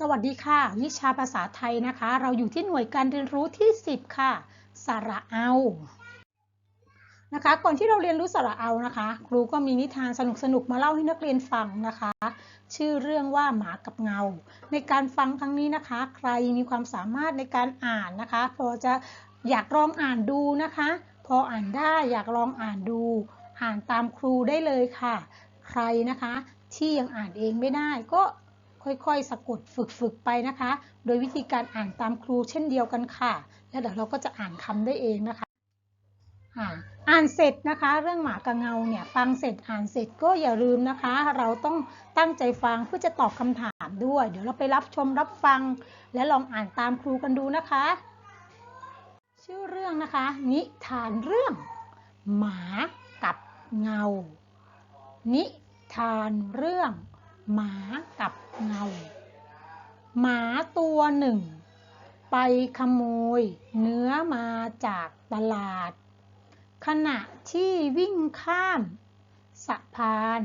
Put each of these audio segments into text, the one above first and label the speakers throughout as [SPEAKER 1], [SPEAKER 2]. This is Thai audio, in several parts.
[SPEAKER 1] สวัสดีค่ะ วิชาภาษาไทยนะคะ เราอยู่ที่หน่วยการเรียนรู้ที่ 10 ค่ะ สระเอานะคะ ก่อนที่เราเรียนรู้สระเอานะคะ ครูก็มีนิทานสนุกๆมาเล่าให้นักเรียนฟังนะคะ ชื่อเรื่องว่าหมากับเงา ในการฟังครั้งนี้นะคะ ใครมีความสามารถในการอ่านนะคะ พอจะอยากลองอ่านดูนะคะ พออ่านได้อยากลองอ่านดู อ่านตามครูได้เลยค่ะ ใครนะคะที่ยังอ่านเองไม่ได้ก็ ค่อยๆ สะกดฝึกๆไปนะคะ โดยวิธีการอ่านตามครูเช่นเดียวกันค่ะ แล้วเดี๋ยวเราก็จะอ่านคำได้เองนะคะ อ่าอ่านเสร็จนะคะ เรื่องหมากับเงาเนี่ยฟังเสร็จอ่านเสร็จก็อย่าลืมนะคะ เราต้องตั้งใจฟังเพื่อจะตอบคำถามด้วย เดี๋ยวเราไปรับชมรับฟัง และลองอ่านตามครูกันดูนะคะ ชื่อเรื่องนะคะ นิทานเรื่อง หมากับเงา นิทานเรื่อง หมากับเงา หมาตัวหนึ่ง ไปขโมย เนื้อมาจากตลาด ขณะที่วิ่งข้าม สะพาน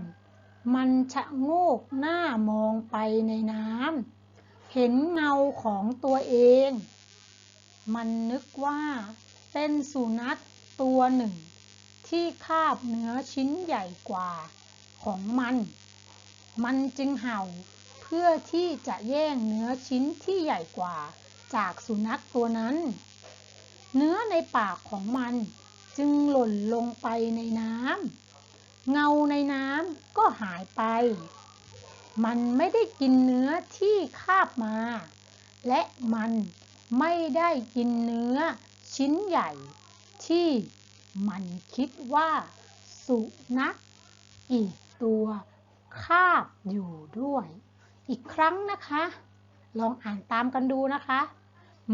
[SPEAKER 1] มันชะโงกหน้ามองไปในน้ำเห็นเงาของตัวเอง มันนึกว่าเป็นสุนัขตัวหนึ่ง ที่คาบเนื้อชิ้นใหญ่กว่าของมัน มันจึงเห่าเพื่อที่จะแย่งเนื้อชิ้นที่ใหญ่กว่าจากสุนัขตัวนั้น เนื้อในปากของมันจึงหล่นลงไปในน้ำเงาในน้ำก็หายไป มันไม่ได้กินเนื้อที่คาบมา และมันไม่ได้กินเนื้อชิ้นใหญ่ที่มันคิดว่าสุนัขอีกตัว คาบอยู่ด้วย อีกครั้งนะคะ ลองอ่านตามกันดูนะคะ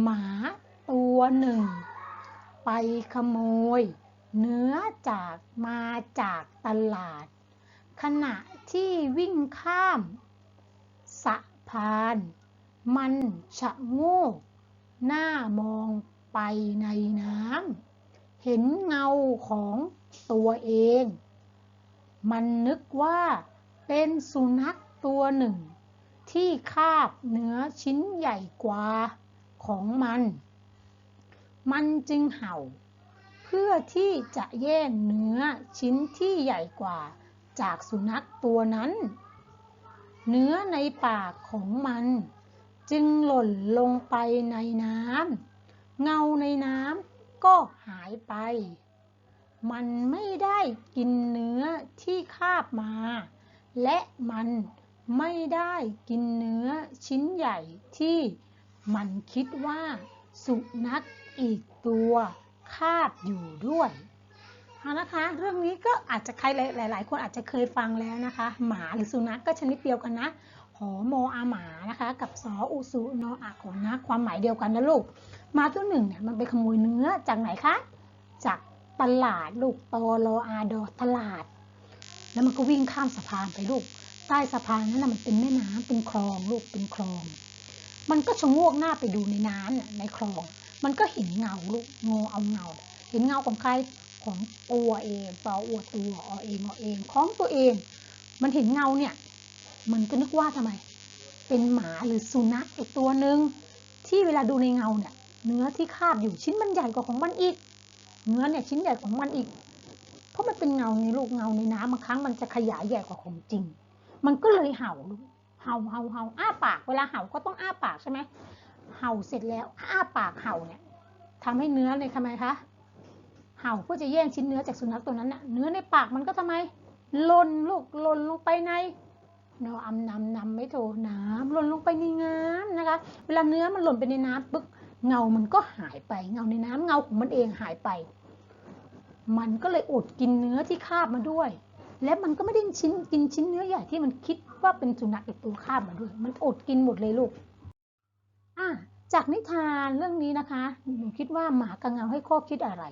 [SPEAKER 1] หมาตัวหนึ่ง ไปขโมย เนื้อจากมาจากตลาด ขณะที่วิ่งข้าม สะพาน มันชะโงกหน้ามองไปในน้ำเห็นเงาของตัวเอง มันนึกว่า เป็นสุนัขตัวหนึ่ง ที่คาบเนื้อชิ้นใหญ่กว่าของมัน มันจึงเห่า เพื่อที่จะแย่งเนื้อชิ้นที่ใหญ่กว่าจากสุนัขตัวนั้น เนื้อในปากของมัน จึงหล่นลงไปในน้ำเงาในน้ำก็หายไป มันไม่ได้กินเนื้อที่คาบมา และมันไม่ได้กินเนื้อชิ้นใหญ่ที่มันคิดว่าสุนัขอีกตัวคาบอยู่ด้วยเอานะคะ เรื่องนี้ก็อาจจะใครหลาย ๆ คนอาจจะเคยฟังแล้วนะคะ หมาหรือสุนัขกก็ชนิดเดียวกันนะหอโมอาหมานะคะ กับสออุสุนออะของนะความหมายเดียวกันนะลูกมาตัวหนึ่งเนี่ยมันไปขโมยเนื้อจากไหนคะ จากตลาดลูกตอรออาดอตลาด แล้วมันก็วิ่งข้ามสะพานไปลูก ใต้สะพานนั้นนะมันเป็นแม่น้ำเป็นคลองลูกเป็นคลอง มันก็ชะโงกหน้าไปดูในน้ำนในคลอง มันก็เห็นเงาลูกงอเอาเงา เห็นเงาของใครของตัวเองปออวดตัวอเองอเองของตัวเอง มันเห็นเงาเนี่ย มันก็นึกว่าทำไม เป็นหมาหรือสุนัขอีกตัวหนึ่งที่เวลาดูในเงาเนี่ย เนื้อที่คาบอยู่ชิ้นมันใหญ่กว่าของมันอีก เนื้อเนี่ยชิ้นใหญ่ของมันอีก ราะมันเป็นเงาในลูกเงาในน้ำบางครั้งมันจะขยายใหญ่กว่าของจริง มันก็เลยเห่าลูกเห่าเห่าเห่าอ้าปากเวลาเห่าก็ต้องอ้าปากใช่ไหมเห่าเสร็จแล้วอ้าปากเห่าเนี่ยทำให้เนื้อเนี่ยทำไมคะเห่าเพื่อจะแย่งชิ้นเนื้อจากสุนัขตัวนั้นน่ะเนื้อในปากมันก็ทำไมหล่นลูกหล่นลงไปในเนออำนำนำไม่โถน้ำหล่นลงไปในน้ำนะคะ เวลาเนื้อมันหล่นไปในน้ำปึ๊กเงามันก็หายไปเงาในน้ำเงาของมันเองหายไป มันก็เลยอดกินเนื้อที่คาบมาด้วย และมันก็ไม่ได้ชิ้นกินชิ้นเนื้อใหญ่ที่มันคิดว่าเป็นสุนัขอีกตัวคาบมาด้วย มันอดกินหมดเลยลูกอะจากนิทานเรื่องนี้นะคะหนูคิดว่าหมากับเงาให้ข้อคิดอะไร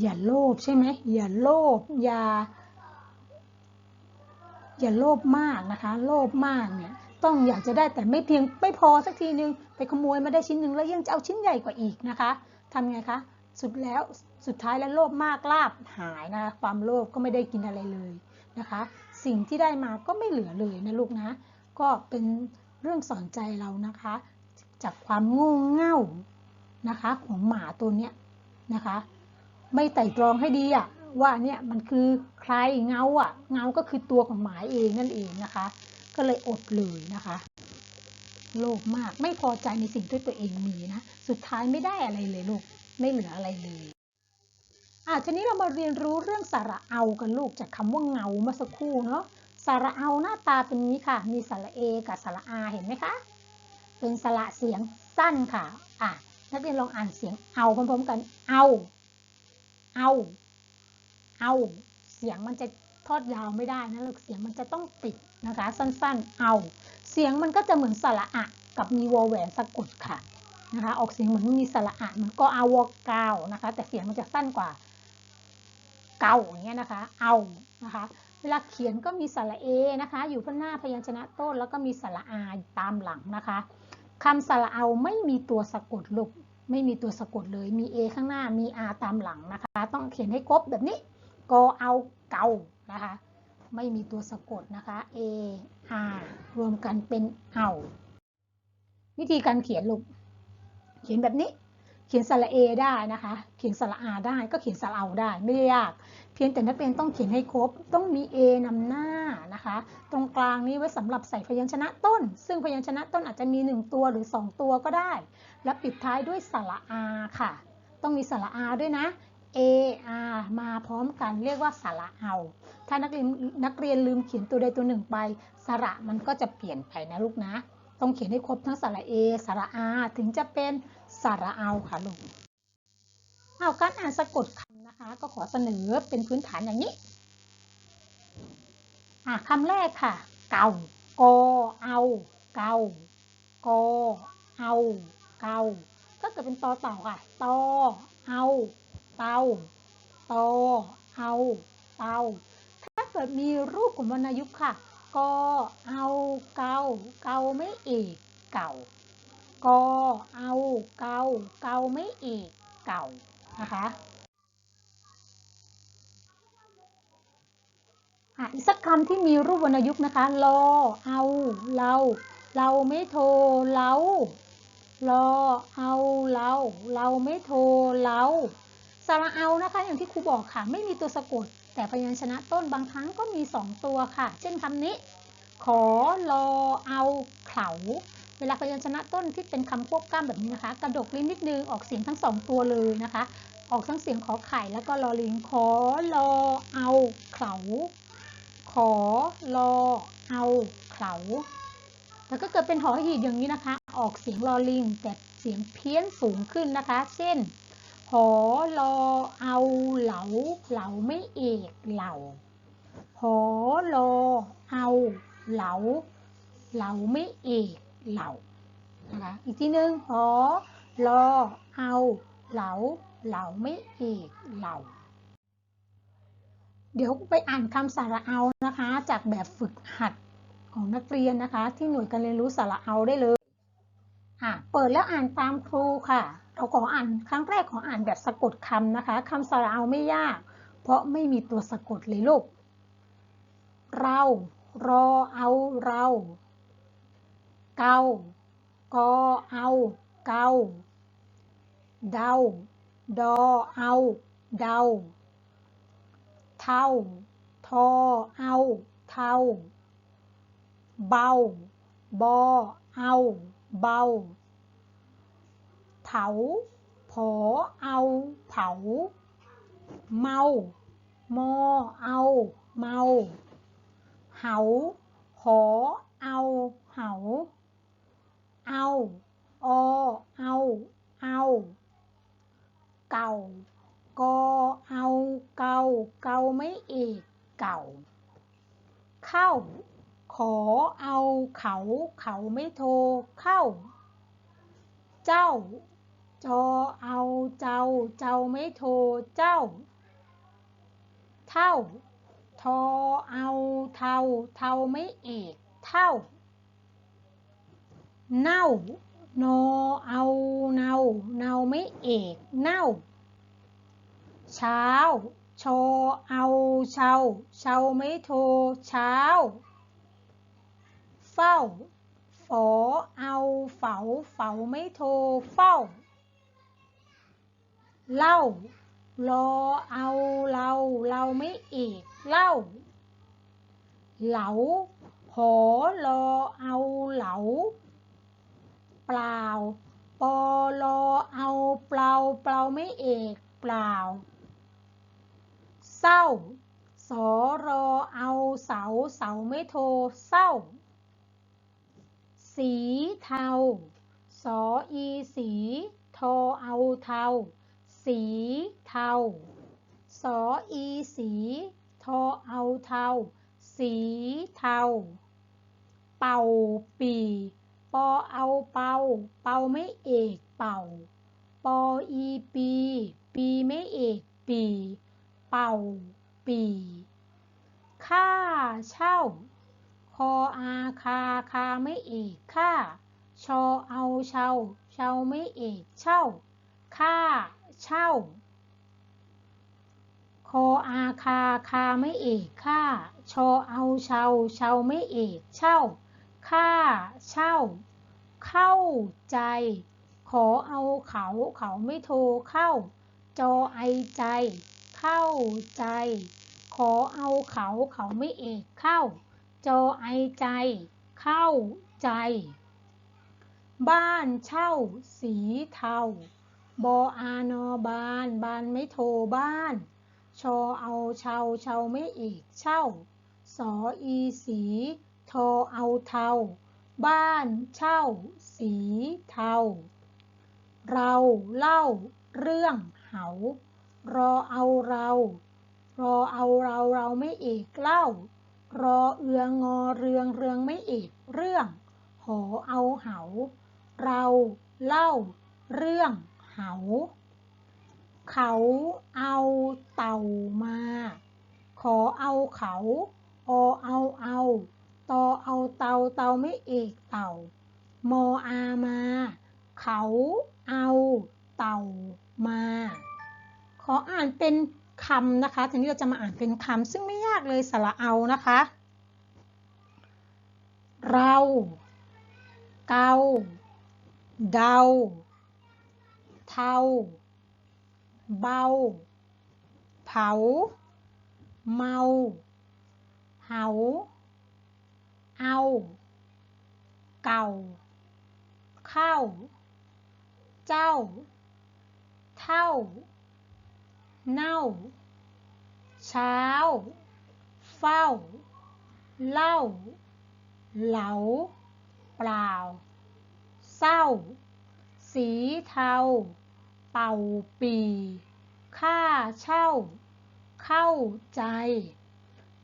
[SPEAKER 1] อย่าโลภใช่ไหมอย่าโลภอย่า อย่าโลภมากนะคะ โลภมากเนี่ย ต้องอยากจะได้แต่ไม่เพียงไม่พอสักทีนึง ไปขโมยมาได้ชิ้นหนึ่งแล้วยังจะเอาชิ้นใหญ่กว่าอีกนะคะทำไงคะ สุดแล้วสุดท้ายแล้วโลภมากลาบหายนะคะความโลภก็ไม่ได้กินอะไรเลยนะคะ สิ่งที่ได้มาก็ไม่เหลือเลยนะลูกนะ ก็เป็นเรื่องสอนใจเรานะคะ จากความโง่เง่านะคะของหมาตัวเนี้ยนะคะ ไม่ไต่ตรองให้ดีอะว่าเนี่ยมันคือใครเงาอะเงาก็คือตัวของหมาเองนั่นเองนะคะ ก็เลยอดเลยนะคะ โลภมากไม่พอใจในสิ่งที่ตัวเองมีนะสุดท้ายไม่ได้อะไรเลยลูก ไม่เหลืออะไรเลยอะทีนี้เรามาเรียนรู้เรื่องสระเอากันลูกจากคำว่าเงาเมื่อสักครู่เนาะสระเอาหน้าตาเป็นนี้ค่ะ มีสระเอกับสระอาเห็นไหมคะ เป็นสระเสียงสั้นค่ะอะนักเรียนลองอ่านเสียงเอาพร้อมๆกันเอา เอา เอา เสียงมันจะทอดยาวไม่ได้นะลูกเสียงมันจะต้องติดนะคะ สั้นๆ เอา เสียงมันก็จะเหมือนสระอะกับมีวอแหวนสะกดค่ะ นะคะออกเสียงเหมือนมีสระอะเหมันก็อาวกาวนะคะ แต่เสียงมันจะสั้นกว่าเกาอย่างเงี้ยนะคะ เอานะคะ เวลาเขียนก็มีสระเอนะคะ อยู่ข้างหน้าพยัญชนะต้นแล้วก็มีสระอาตามหลังนะคะคำสระเอาไม่มีตัวสะกดลูกไม่มีตัวสะกดเลยมี A ข้างหน้ามี R ตามหลังนะคะ ต้องเขียนให้ครบแบบนี้กอเอาเกานะคะ ไม่มีตัวสะกดนะคะ A R รวมกันเป็นเอา วิธีการเขียนลูก เขียนแบบนี้ เขียนสระเอได้นะคะ เขียนสระอาได้ก็เขียนสระเอาได้ไม่ได้ยาก เพียงแต่นักเรียนต้องเขียนให้ครบ ต้องมี A นำหน้านะคะ ตรงกลางนี้ไว้สำหรับใส่พยัญชนะต้น ซึ่งพยัญชนะต้นอาจจะมี 1 ตัวหรือ 2 ตัวก็ได้ และปิดท้ายด้วยสระอาค่ะ ต้องมีสระอาด้วยนะ A R มาพร้อมกันเรียกว่าสระเอา ถ้านักเรียนนักเรียนลืมเขียนตัวใดตัวหนึ่งไปสระมันก็จะเปลี่ยนไปนะลูกนะ ต้องเขียนให้ครบทั้งสระ A สระ R ถึงจะเป็น สระเอาค่ะลูกเอาการอ่านสะกดคำนะคะ ก็ขอเสนอเป็นพื้นฐานอย่างนี้อะคำแรกค่ะ เก่ากอเอา เก่ากอเอาเก่าก็เกิดเป็นตอเต่าค่ะตอเอาเตาตอเอาเตาถ้าเกิดมีรูปของวรรณยุกต์ค่ะกอเอาเกาเกาไม่เอกเก่า กอเอาเกาเกาไม่เอกเก่านะคะอะอีกสักคำที่มีรูปวรรณยุกต์นะคะรอเอาเราเราไม่โทรเรารอเอาเราเราไม่โทรเราสระเอานะคะอย่างที่ครูบอกค่ะ ไม่มีตัวสะกด แต่พยัญชนะต้นบางครั้งก็มี 2 ตัวค่ะ เช่นคำนี้ ขอรอเอาเขา เวลาพยัญชนะต้นที่เป็นคำควบกล้ำแบบนี้นะคะ กระดกลิ้นนิดนึงออกเสียงทั้งสองตัวเลยนะคะ ออกทั้งเสียงขอไข่แล้วก็รอลิงขอรอเอาเขาขอรอเอาเขาแล้วก็เกิดเป็นหอหีบอย่างนี้นะคะ ออกเสียงรอลิงแต่เสียงเพี้ยนสูงขึ้นนะคะ เช่นหอรอเอาเหลาเหลาไม่เอกเหลาหอรอเอาเหลาเหลาไม่เอก เหล่านะคะอีกทีหนึ่งหอรอเอาเหลาเหลาไม่เอกเหล่า เดี๋ยวไปอ่านคำสระเอานะคะ จากแบบฝึกหัดของนักเรียนนะคะ ที่หน่วยการเรียนรู้สระเอาได้เลยอะเปิดแล้วอ่านตามครูค่ะ เราขออ่านครั้งแรกขออ่านแบบสะกดคำนะคะคำสระเอาไม่ยาก เพราะไม่มีตัวสะกดเลยลูกเรารอเอาเรา เกากอเอาเกาเดาดอเอาเดาเท่าทอเอา เอา อ เอา เอาเมาเหาหอเอา เก่า เกาเกาไม่เอกเก่า เข้า ขอ เอา เขา เขาไม่โทร เข้า เจ้า จอ เอา เจ้า เจ้าไม่โทร เจ้า เท่า ทอ เอา เท่า เท่าไม่เอก เท่า เน่านอเอาเนาเนาไม่เอกเน่าเช้าชอเอาเชาเชาไม่โทร เปล่า ปอรอเอาเปล่าเปล่าไม่เอกเปล่า เศร้า สอรอเอาเสาเสาไม่โทเศร้า สีเทา สออีสีทอเอาเทา สีเทา สออีสีทอเอาเทา สีเทา เป่าปี อเอาเป่าเป่าไม่เอกเป่า ปออีปี ปีไม่เอกปี เป่า ปีค่าเช่า คออาคาคาไม่เอกค่า ชอเอาเช่าเช่าไม่เอกเช่า ค่าเช่า คออาคาคาไม่เอกค่า ชอเอาเช่าเช่าไม่เอกเช่าค่าเช่า เข้าใจ ขอเอาเขาเขาไม่โทรเข้า จอไอใจ เข้าใจ ขอเอาเขาเขาไม่เอกเข้า จอไอใจ เข้าใจ บ้านเช่า สีเทาบออานอบานบานไม่โทรบ้าน ชอเอาเชาเชาไม่เอกเช่า สออีสี ทอเอาเทา บ้านเช่า สีเทา เราเล่าเรื่องเหารอเอาเรา รอเอาเราเราไม่เอกเล่า รอเอืองอเรืองเรืองไม่เอกเรื่องหอเอาเหา เราเล่าเรื่องเหา เขาเอาเต่ามา ขอเอาเขา อเอาเอา ตอเอาเตาเตาไม่เอกเต่ามออามา เขาเอาเต่ามา ขออ่านเป็นคำนะคะทีนี้เราจะมาอ่านเป็นคำซึ่งไม่ยากเลยสระเอานะคะ เรา เกาเดา เทา เบา เผา เมา เหา เอา เก่า เข้า เจ้า เท่า เน่า เช้า เฝ้า เล่า เหลา เปล่า เศร้า สีเทา เป่าปี ค่าเช่า เข้าใจ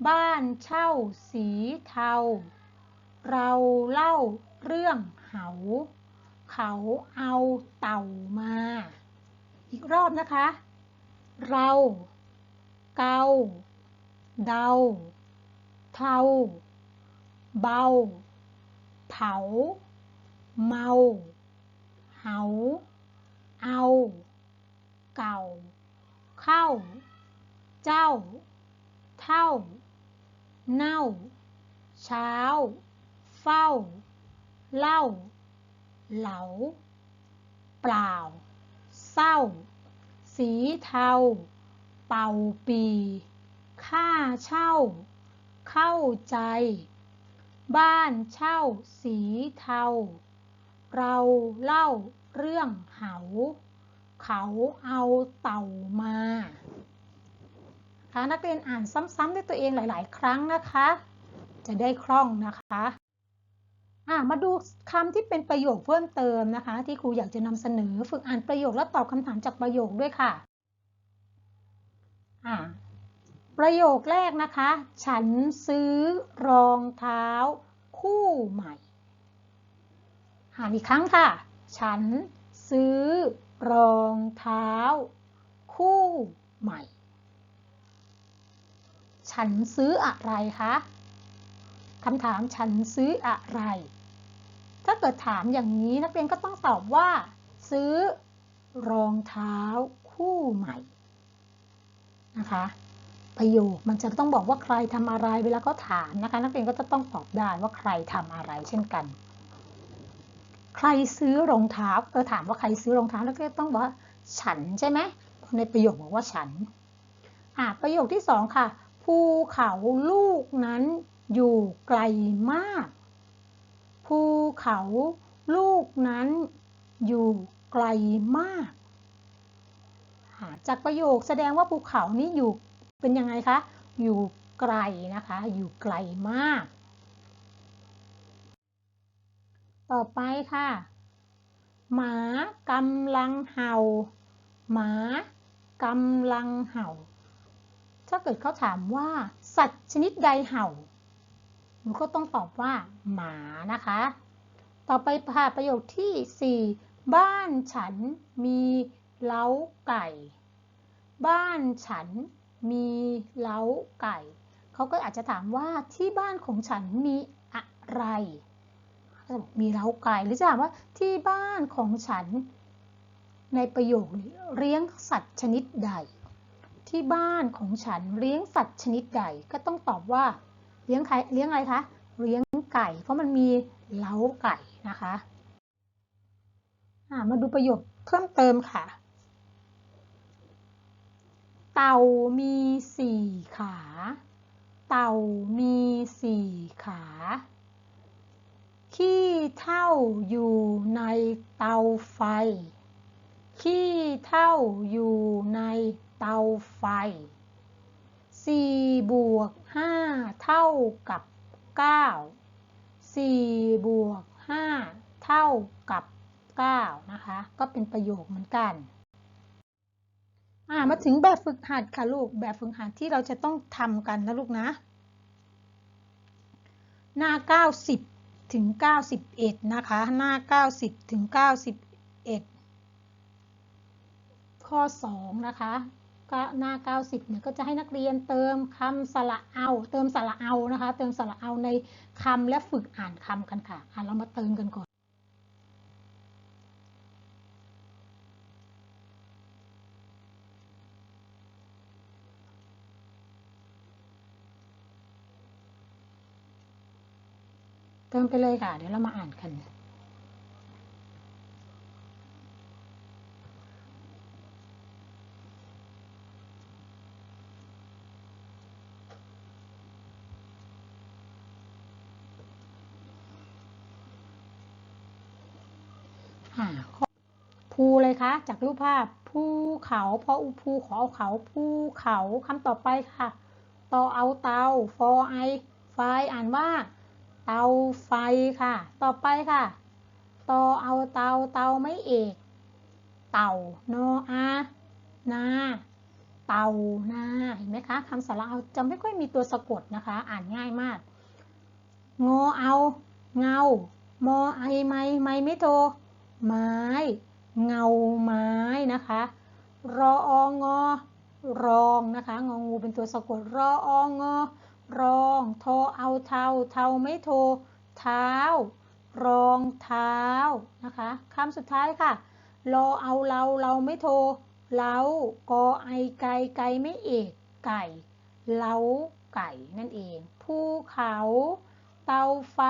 [SPEAKER 1] บ้านเช่าสีเทา เราเล่าเรื่องเหา เขาเอาเต่ามา อีกรอบนะคะ เรา เกา เดา เทา เบา เผา เมา เหา เอา เก่า เข้า เจ้า เท่า เน่า เช้า เฝ้า เล่า เหลา เปล่า เศร้า สีเทา เป่าปี ค่าเช่า เข้าใจ บ้านเช่า สีเทา เราเล่าเรื่องเหา เขาเอาเต่ามาคะนักเรียนอ่านซ้ำๆด้วยตัวเองหลาย ๆ ครั้งนะคะ จะได้คล่องนะคะ อะมาดูคำที่เป็นประโยคเพิ่มเติมนะคะ ที่ครูอยากจะนำเสนอฝึกอ่านประโยคและตอบคำถามจากประโยคด้วยค่ะอะประโยคแรกนะคะ ฉันซื้อรองเท้าคู่ใหม่อ่านอีกครั้งค่ะ ฉันซื้อรองเท้าคู่ใหม่ ฉันซื้ออะไรคะคำถามฉันซื้ออะไร ถ้าเกิดถามอย่างนี้นักเรียนก็ต้องตอบว่า ซื้อรองเท้าคู่ใหม่นะคะ ประโยคมันจะต้องบอกว่าใครทำอะไรเวลาเขาถามนะคะ นักเรียนก็จะต้องตอบได้ว่าใครทำอะไรเช่นกัน ใครซื้อรองเท้าเออถามว่าใครซื้อรองเท้าแล้วก็ต้องบอกว่า ฉันใช่ไหมในประโยคบอกว่าฉันอ่าประโยคที่สองค่ะภูเขาลูกนั้นอยู่ไกลมาก ภูเขาลูกนั้นอยู่ไกลมาก จากประโยคแสดงว่าภูเขานี้อยู่เป็นยังไงคะ อยู่ไกลนะคะ อยู่ไกลมาก ต่อไปค่ะ หมากำลังเห่า หมากำลังเห่า ถ้าเกิดเขาถามว่า สัตว์ชนิดใดเห่า หนูก็ต้องตอบว่าหมานะคะ ต่อไปค่ะประโยคที่ 4 บ้านฉันมีเล้าไก่ บ้านฉันมีเล้าไก่ เขาก็อาจจะถามว่าที่บ้านของฉันมีอะไรมีเล้าไก่หรือจะถามว่าที่บ้านของฉัน ในประโยคนี้เลี้ยงสัตว์ชนิดใด ที่บ้านของฉันเลี้ยงสัตว์ชนิดใดก็ต้องตอบว่า ลี้ยงใครเลี้ยงอะไรคะ เลี้ยงไก่ เพราะมันมีเล้าไก่นะคะมาดูประโยคเพิ่มเติมค่ะ เต่ามีสี่ขา เต่ามีสี่ขา ขี้เท่าอยู่ในเตาไฟ ขี้เท่าอยู่ในเตาไฟ 4บวก5เท่ากับ 9 4บวก5เท่ากับ 9 นะคะ ก็เป็นประโยคเหมือนกันมาถึงแบบฝึกหัดค่ะลูก แบบฝึกหัดที่เราจะต้องทำกันนะลูกนะ หน้า 90 ถึง 91 นะคะ หน้า 90 ถึง 91 ข้อ 2 นะคะ หน้า 90เนี่ยก็จะให้นักเรียนเติมคำสระเอา เติมสระเอานะคะ เติมสระเอาในคำและฝึกอ่านคำกันค่ะอะเรามาเติมกันก่อนเติมไปเลยค่ะ เดี๋ยวเรามาอ่านกัน ภูเลยคะ จากรูปภาพภูเขาพออุภูขอเขาภูเขาคำต่อไปค่ะต่อเอาเตาฟอไอไฟอ่านว่า เตาไฟค่ะ ต่อไปค่ะต่อเอาเตาเตาไม่เอก เต่านออานาเต่านาเห็นไหมคะคำสระเอาจะไม่ค่อยมีตัวสะกดนะคะ อ่านง่ายมาก งอเอา เงามอไอไม่ไม่ไม่โตไม้ เงาไม้นะคะ รอองอรองนะคะงองูเป็นตัวสะกดรอองอรองโทเอาเทาเทาไม่โทเท้ารองเท้านะคะคำสุดท้ายค่ะรอเอาเราเราไม่โทเล้ากอไอไก่ไก่ไม่เอกไก่เล้าไก่นั่นเองภูเขา เตาไฟ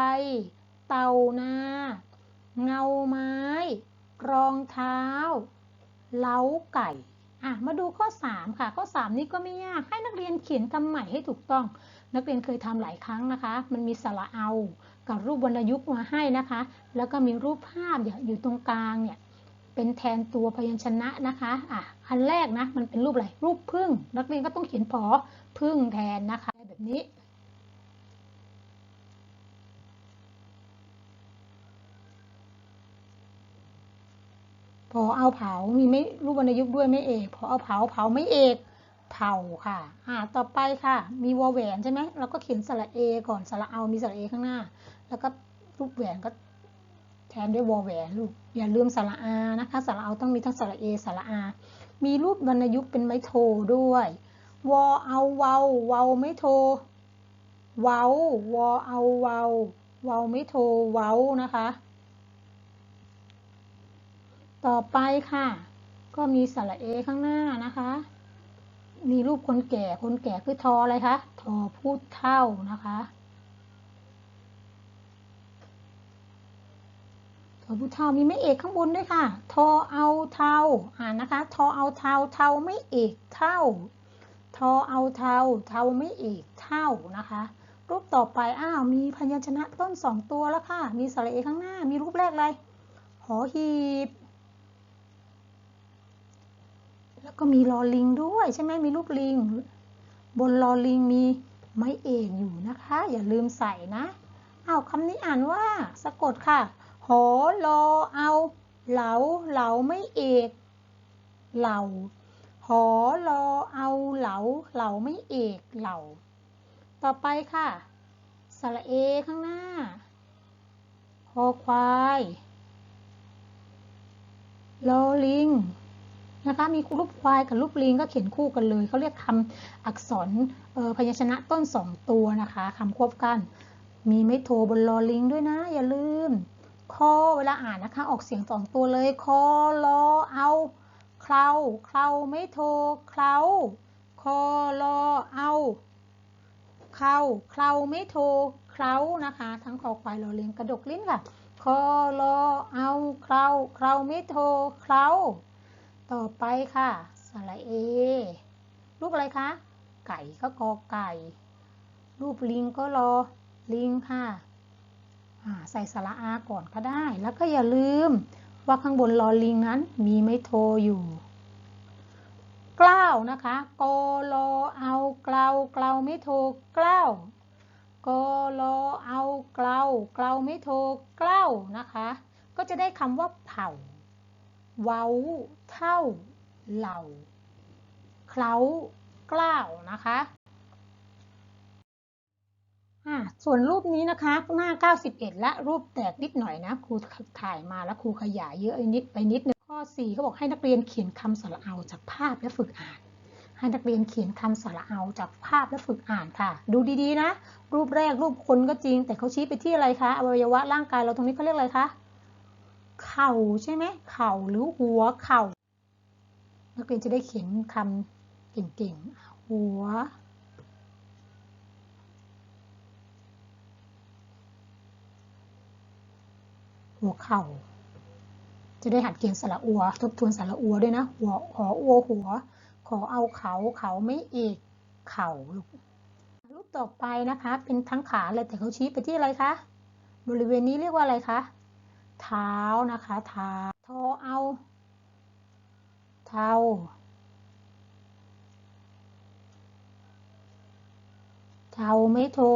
[SPEAKER 1] เตานา เงาไม้ รองเท้า เล้าไก่อะมาดูข้อ 3 ค่ะ ข้อ 3 นี้ก็ไม่ยากให้นักเรียนเขียนคำใหม่ให้ถูกต้อง นักเรียนเคยทำหลายครั้งนะคะ มันมีสระเอากับรูปวรรณยุกต์มาให้นะคะ แล้วก็มีรูปภาพอยู่ตรงกลางเนี่ยเป็นแทนตัวพยัญชนะนะคะอะอันแรกนะมันเป็นรูปอะไรรูปพึ่ง นักเรียนก็ต้องเขียนพอพึ่งแทนนะคะแบบนี้ พอเอาเผา มีไม่รูปวรรณยุกต์ด้วยไม่เอก พอเอาเผาเผาไม่เอก เผาค่ะ อ่า ต่อไปค่ะ มีวอแหวนใช่ไหมเราก็เขียนสระเอก่อน สระเอา มีสระเอข้างหน้า แล้วก็รูปแหวนก็แทนด้วยวอแหวนลูก อย่าลืมสระอานะคะ สระเอาต้องมีทั้งสระเอสระอา มีรูปวรรณยุกต์เป็นไม้โทด้วย วอเอาเวาเวาไม่โท เวาวอเอาเวาเวาไม่โท เวานะคะ ต่อไปค่ะ ก็มีสระเอข้างหน้านะคะ มีรูปคนแก่ คนแก่คือทออะไรคะ ทอพูดเท่านะคะทออผู้เท่ามีไม่เอกข้างบนด้วยค่ะ ทอเอาเทาอ่านนะคะ ทอเอาเทาเทาไม่เอกเท่า ทอเอาเทาเทาไม่เอกเท่านะคะ รูปต่อไป อ้าว มีพยัญชนะต้นสองตัวแล้วค่ะ มีสระเอข้างหน้า มีรูปแรกอะไร หอหีบ แล้วก็มีลอลิงด้วยใช่ไหมมีรูปลิง บนลอลิงมีไม้เอกอยู่นะคะ อย่าลืมใส่นะอ้าวคำนี้อ่านว่าสะกดค่ะ หอลอเอาเหลาเหลาไม่เอกเหลาหอลอเอาเหลาเหลาไม่เอกเหลาต่อไปค่ะสระเอข้างหน้าคอควายลอลิง นะคะมีรูปควายกับรูปลิงก็เขียนคู่กันเลยเขาเรียกคำอักษรพยัญชนะต้นสองตัวนะคะคำควบกัน มีไม่โทบนลอลิงด้วยนะ อย่าลืมคอเวลาอ่านนะคะออกเสียงสองตัวเลยคอลอเอาเคราเคราไม่โทเคราคอลอเอาเคราเคราไม่โทเครานะคะ ทั้งคอควายลอลิงกระดกลิ้นค่ะคอลอเอาเคราเคราไม่โทเครา ต่อไปค่ะ สระเอ รูปอะไรคะ ไก่ก็กอไก่ รูปลิงก็รอลิงค่ะใส่สระอาก่อนก็ได้ แล้วก็อย่าลืมว่าข้างบนลอลิงนั้นมีไม่โทอยู่กล้าวนะคะกอลอเอาเกลาเกลาไม่โทกล้าวกอลอเอาเกลาเกลาไม่โทกล้าวนะคะ ก็จะได้คำว่าเผ่า เว้า เท่า เหล่า เคล้า กล้าว นะคะส่วนรูปนี้นะคะ หน้า 91 และรูปแตกนิดหน่อยนะ ครูถ่ายมาแล้วครูขยายเยอะนิดไปนิดนึงข้อ 4 เขาบอกให้นักเรียนเขียนคำสระเอาจากภาพและฝึกอ่าน ให้นักเรียนเขียนคำสระเอาจากภาพและฝึกอ่านค่ะ ดูดีๆนะ รูปแรกรูปคนก็จริง แต่เขาชี้ไปที่อะไรคะ อวัยวะร่างกายเราตรงนี้เขาเรียกอะไรคะ เข่าใช่ไหมเข่าหรือหัวเข่า นักเรียนจะได้เขียนคำเก่งๆ หัว หัวเข่า จะได้หัดเขียนสระอัว ทบทวนสระอัวด้วยนะ หัวหออัวหัว ขอเอาเขาเขาไม่เอกเข่าลูกรูปต่อไปนะคะ เป็นทั้งขาเลยแต่เขาชี้ไปที่อะไรคะ บริเวณนี้เรียกว่าอะไรคะ เท้านะคะเท้าทอเอาเท้าเท้าไม่โทร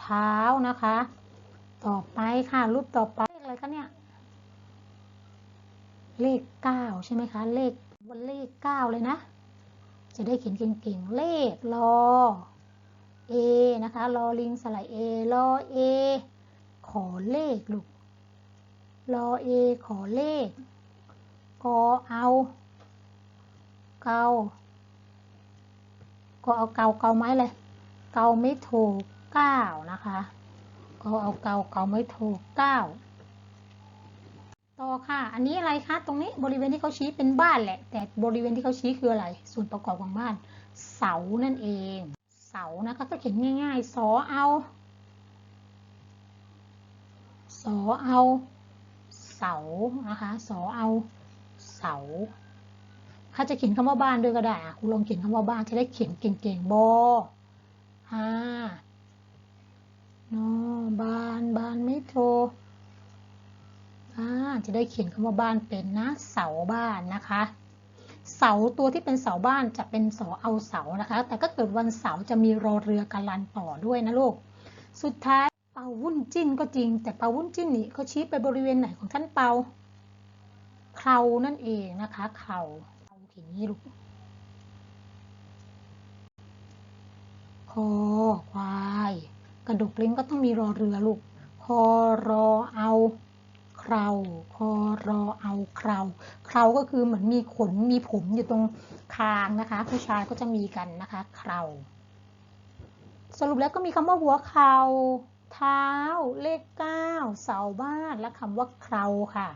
[SPEAKER 1] เท้านะคะ ต่อไปค่ะรูปต่อไปเลขอะไรคะเนี่ยเลขเก้าใช่ไหมคะเลขวันเลขเก้าเลยนะ จะได้เขียนเก่งๆเลขรอเอนะคะรอลิงสระเอรอเอขอเลขลูก รอเอขอเลขกอเอา เกาก็เอาเกาเกาไม้เลย เกาไม่ถูกเก้านะคะ ก็เอาเกาเกาไม่ถูกเก้าต่อค่ะ อันนี้อะไรคะ ตรงนี้บริเวณที่เขาชี้เป็นบ้านแหละ แต่บริเวณที่เขาชี้คืออะไร ส่วนประกอบของบ้าน เสานั่นเอง เสานะคะก็เขียนง่ายๆ สอเอา สอเอาานะคะสอเอาเสาถ้าจะเขียนคำว่าบ้านด้วยก็ได้อะคุณลองเขียนคำว่าบ้านจะได้เขียนเก่งๆบอฮ่านอบ้านบ้านไม่โทรอ่าจะได้เขียนคำว่าบ้านเป็นนะเสาบ้านนะคะเสาตัวที่เป็นเสาบ้านจะเป็นสอเอาเสานะคะ แต่ก็เกิดวันเสาร์จะมีรอเรือการลันต่อด้วยนะลูก สุดท้าย เปาวุ้นจิ้นก็จริง แต่เปาวุ้นจิ้นนี่เขาชี้ไปบริเวณไหนของท่านเปาเครานั่นเองนะคะเคราเคราอย่างนี้ลูกคอควาย กระดกลิ้นก็ต้องมีรอเรือลูกคอรอเอาเคราคอรอเอาเคราเคราก็คือเหมือนมีขนมีผมอยู่ตรงคางนะคะ ผู้ชายก็จะมีกันนะคะเคราสรุปแล้วก็มีคำว่าหัวเข่า เท้า เลขเก้าเสาบ้าน และคำว่าเคราค่ะ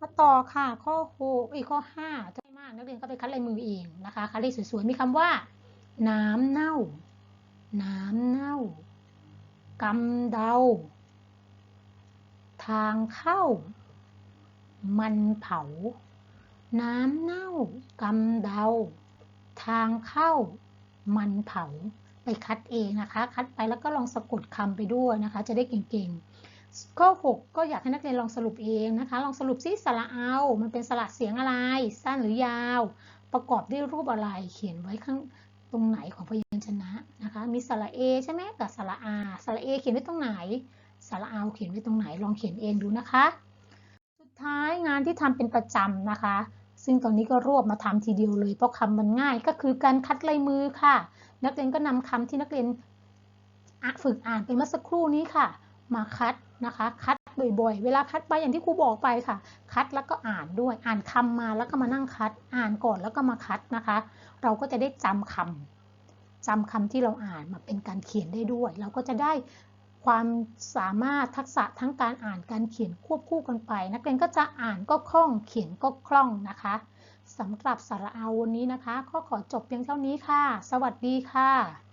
[SPEAKER 1] มาต่อค่ะ ข้อหกอีกข้อห้าจะไม่มากนักเรียนก็ไปคัดลายมือเองนะคะคัดเลขสวยๆ มีคำว่า น้ำเน่า น้ำเน่ากำเดา ทางเข้า มันเผา น้ำเน่ากำเดา ทางเข้า มันเผา ไปคัดเองนะคะ คัดไปแล้วก็ลองสะกดคำไปด้วยนะคะ จะได้เก่งๆ ข้อ 6 ก็อยากให้นักเรียนลองสรุปเองนะคะ ลองสรุปซิสระเอา มันเป็นสระเสียงอะไร สั้นหรือยาว ประกอบด้วยรูปอะไร เขียนไว้ข้างตรงไหนของพยัญชนะนะคะ มีสระเอใช่ไหมกับสระอา สระเอเขียนไว้ตรงไหน สระเอาเขียนไว้ตรงไหน ลองเขียนเองดูนะคะ สุดท้ายงานที่ทำเป็นประจำนะคะ ซึ่งตอนนี้ก็รวบมาทำทีเดียวเลย เพราะคำมันง่ายก็คือการคัดลายมือค่ะ นักเรียนก็นำคำที่นักเรียนฝึกอ่านไปเมื่อสักครู่นี้ค่ะ มาคัดนะคะ คัดบ่อยๆ เวลาคัดไปอย่างที่ครูบอกไปค่ะ คัดแล้วก็อ่านด้วย อ่านคำมาแล้วก็มานั่งคัด อ่านก่อนแล้วก็มาคัดนะคะ เราก็จะได้จำคำจำคำที่เราอ่านมาเป็นการเขียนได้ด้วย เราก็จะได้ ความสามารถทักษะทั้งการอ่านการเขียนควบคู่กันไป นักเรียนก็จะอ่านก็คล่องเขียนก็คล่องนะคะสำหรับสาระอาวันนี้นะคะ ก็ขอจบเพียงเท่านี้ค่ะ สวัสดีค่ะ